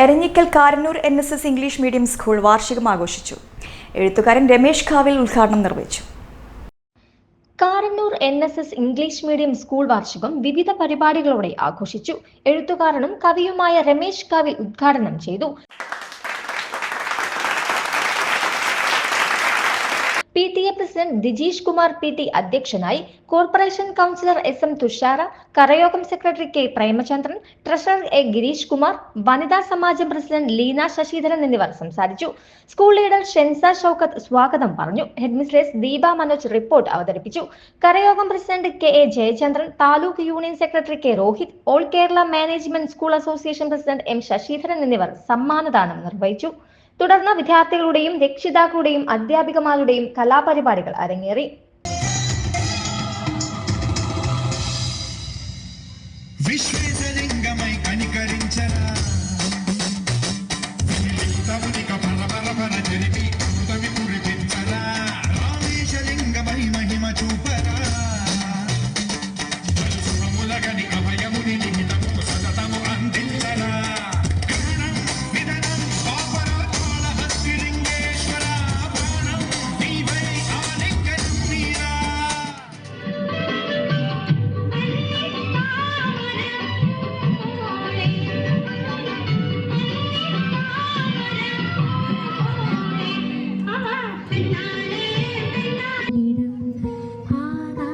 Eranhikkal Karannur N S S English medium school വാർഷികം ആഘോഷിച്ചു എഴുത്തുകാരൻ രമേശ് കാവിൽ ഉദ്ഘാടനം നിർവഹിച്ചു. Karannur N S S English medium school വാർഷികം വിവിധ പരിപാടികളോടെ ആഘോഷിച്ചു. എഴുത്തുകാരനും കവിയുമായ രമേശ് കാവിൽ ഉദ്ഘാടനം ചെയ്തു. P T A president Dijeesh Kumar P T അധ്യക്ഷനായി corporation councillor S M Thushara കരയോഗം secretary K Premachandran treasurer A Gireesh Kumar വനിതാ സമാജം പ്രസിഡന്റ് ലീന ശശിധരൻ എന്നിവർ സംസാരിച്ചു. സ്കൂൾ ലീഡർ ഷെൻസ ഷൌക്കത്ത് സ്വാഗതം പറഞ്ഞു. ഹെഡ്മിസ്ട്രസ് ദീപ മനോജ് റിപ്പോർട്ട് അവതരിപ്പിച്ചു. കരയോഗം president K A Jayachandran taluk union secretary K Rohith all Kerala management school association president M Sasidharan എന്നിവർ സമ്മാനദാനം നിർവഹിച്ചു. തുടർന്ന് വിദ്യാർത്ഥികളുടെയും രക്ഷിതാക്കളുടെയും അധ്യാപികമാരുടെയും കലാപരിപാടികൾ അരങ്ങേറി.